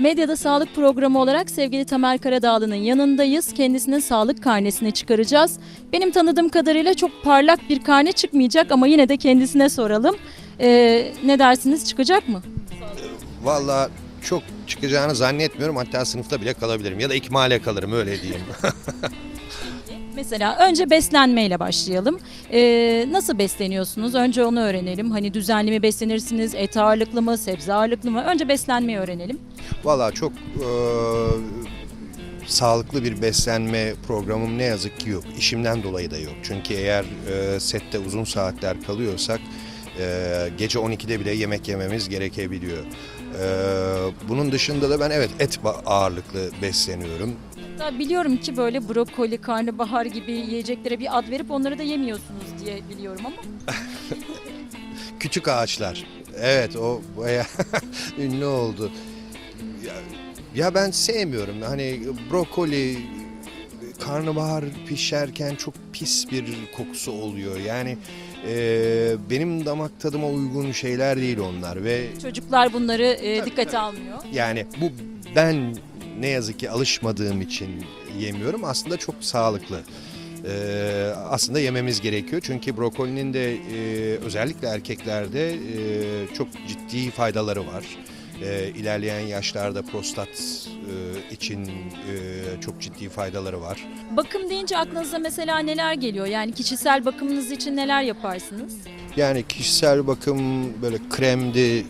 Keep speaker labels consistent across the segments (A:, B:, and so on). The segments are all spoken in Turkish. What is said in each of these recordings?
A: Medyada sağlık programı olarak sevgili Tamer Karadağlı'nın yanındayız. Kendisinin sağlık karnesini çıkaracağız. Benim tanıdığım kadarıyla çok parlak bir karne çıkmayacak ama yine de kendisine soralım. Ee, ne dersiniz çıkacak mı?
B: Valla çok çıkacağını zannetmiyorum. Hatta sınıfta bile kalabilirim. Ya da ikmale kalırım öyle diyeyim.
A: Mesela önce beslenmeyle başlayalım. Ee, nasıl besleniyorsunuz? Önce onu öğrenelim. Hani düzenli mi beslenirsiniz? Et ağırlıklı mı? Sebze ağırlıklı mı? Önce beslenmeyi öğrenelim.
B: Valla çok eee, sağlıklı bir beslenme programım ne yazık ki yok. İşimden dolayı da yok. Çünkü eğer eee, sette uzun saatler kalıyorsak eee, gece 12'de bile yemek yememiz gerekebiliyor. Eee, bunun dışında da ben evet et ağırlıklı besleniyorum.
A: Hatta biliyorum ki böyle brokoli, karnabahar gibi yiyeceklere bir ad verip onları da yemiyorsunuz diye biliyorum ama.
B: Küçük ağaçlar. Evet o baya ünlü oldu. Ya, ya ben sevmiyorum. Hani brokoli, karnabahar pişerken çok pis bir kokusu oluyor. Yani e, benim damak tadıma uygun şeyler değil onlar ve
A: Çocuklar bunları e, dikkate almıyor.
B: yani bu ben ne yazık ki alışmadığım için yemiyorum. Aslında çok sağlıklı. Ee, aslında yememiz gerekiyor. Çünkü brokolinin de e, özellikle erkeklerde e, çok ciddi faydaları var. E, ilerleyen yaşlarda prostat e, için e, çok ciddi faydaları var.
A: Bakım deyince aklınıza mesela neler geliyor? Yani kişisel bakımınız için neler yaparsınız?
B: Yani kişisel bakım böyle kremdi,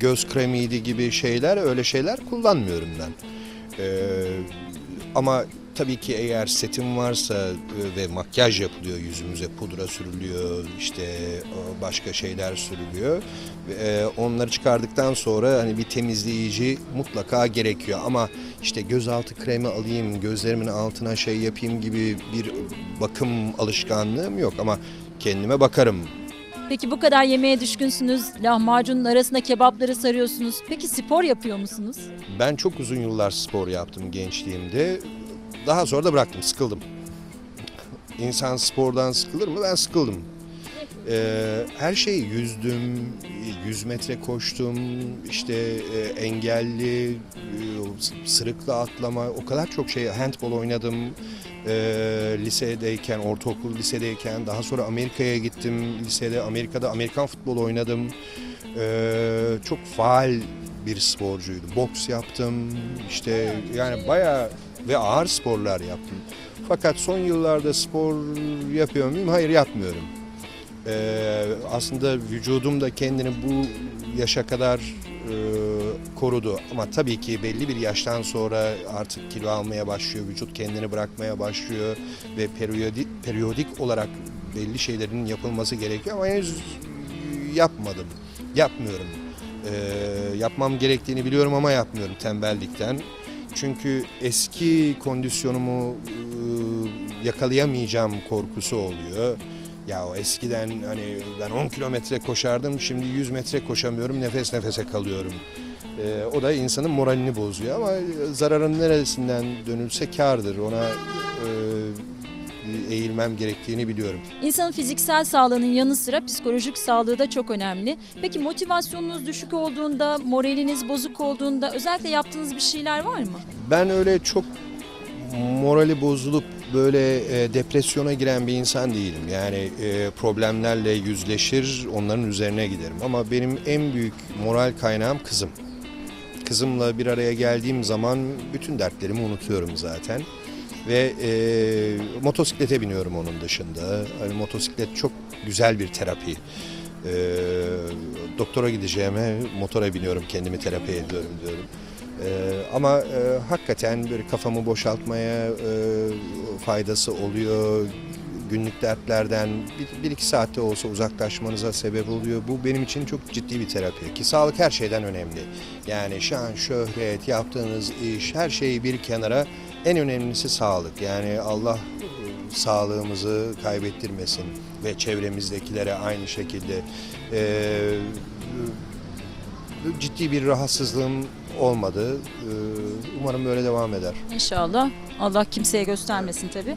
B: göz kremiydi gibi şeyler öyle şeyler kullanmıyorum ben. Ee, ama tabii ki eğer setim varsa e, ve makyaj yapılıyor yüzümüze pudra sürülüyor işte başka şeyler sürülüyor. E, onları çıkardıktan sonra hani bir temizleyici mutlaka gerekiyor ama işte gözaltı kremi alayım gözlerimin altına şey yapayım gibi bir bakım alışkanlığım yok ama kendime bakarım
A: Peki bu kadar yemeğe düşkünsünüz, lahmacunun arasına kebapları sarıyorsunuz. Peki spor yapıyor musunuz?
B: Ben çok uzun yıllar spor yaptım gençliğimde. Daha sonra da bıraktım, sıkıldım. İnsan spordan sıkılır mı? Ben sıkıldım. Ee, her şeyi yüzdüm, 100 metre koştum, işte e, engelli, e, sırıkla atlama, o kadar çok şey, handball oynadım. Ee, lisedeyken, ortaokul lisedeyken, daha sonra Amerika'ya gittim. Lisede, Amerika'da Amerikan futbolu oynadım. Ee, çok faal bir sporcuydum. Boks yaptım, işte yani bayağı ve ağır sporlar yaptım. Fakat son yıllarda spor yapıyor muyum? Hayır yapmıyorum. Ee, aslında vücudum da kendini bu yaşa kadar e, korudu. Ama tabii ki belli bir yaştan sonra artık kilo almaya başlıyor, vücut kendini bırakmaya başlıyor ve periyodik, periyodik olarak belli şeylerin yapılması gerekiyor ama henüz yapmadım, yapmıyorum. Ee, yapmam gerektiğini biliyorum ama yapmıyorum tembellikten. Çünkü eski kondisyonumu e, yakalayamayacağım korkusu oluyor. Ya o eskiden hani ben 10 kilometre koşardım şimdi 100 metre koşamıyorum nefes nefese kalıyorum. Ee, o da insanın moralini bozuyor ama zararın neresinden dönülse kârdır. Ona e, eğilmem gerektiğini biliyorum.
A: İnsanın fiziksel sağlığının yanı sıra psikolojik sağlığı da çok önemli. Peki motivasyonunuz düşük olduğunda, moraliniz bozuk olduğunda özellikle yaptığınız bir şeyler var mı?
B: Ben öyle çok morali bozulup böyle e, depresyona giren bir insan değilim. Yani e, problemlerle yüzleşir, onların üzerine giderim. Ama benim en büyük moral kaynağım kızım. Kızımla bir araya geldiğim zaman bütün dertlerimi unutuyorum zaten. Ve e, motosiklete biniyorum onun dışında. Hani motosiklet çok güzel bir terapi. E, doktora gideceğime motora biniyorum, kendimi terapi ediyorum diyorum. Ee, ama e, hakikaten böyle kafamı boşaltmaya e, faydası oluyor. Günlük dertlerden bir, bir iki saatte olsa uzaklaşmanıza sebep oluyor. Bu benim için çok ciddi bir terapi. Ki sağlık her şeyden önemli. Yani şan, şöhret, yaptığınız iş, her şeyi bir kenara. En önemlisi sağlık. Yani Allah e, sağlığımızı kaybettirmesin ve çevremizdekilere aynı şekilde. Ee, ciddi bir rahatsızlığım olmadı. Ee, Umarım böyle devam eder.
A: İnşallah. Allah kimseye göstermesin tabii.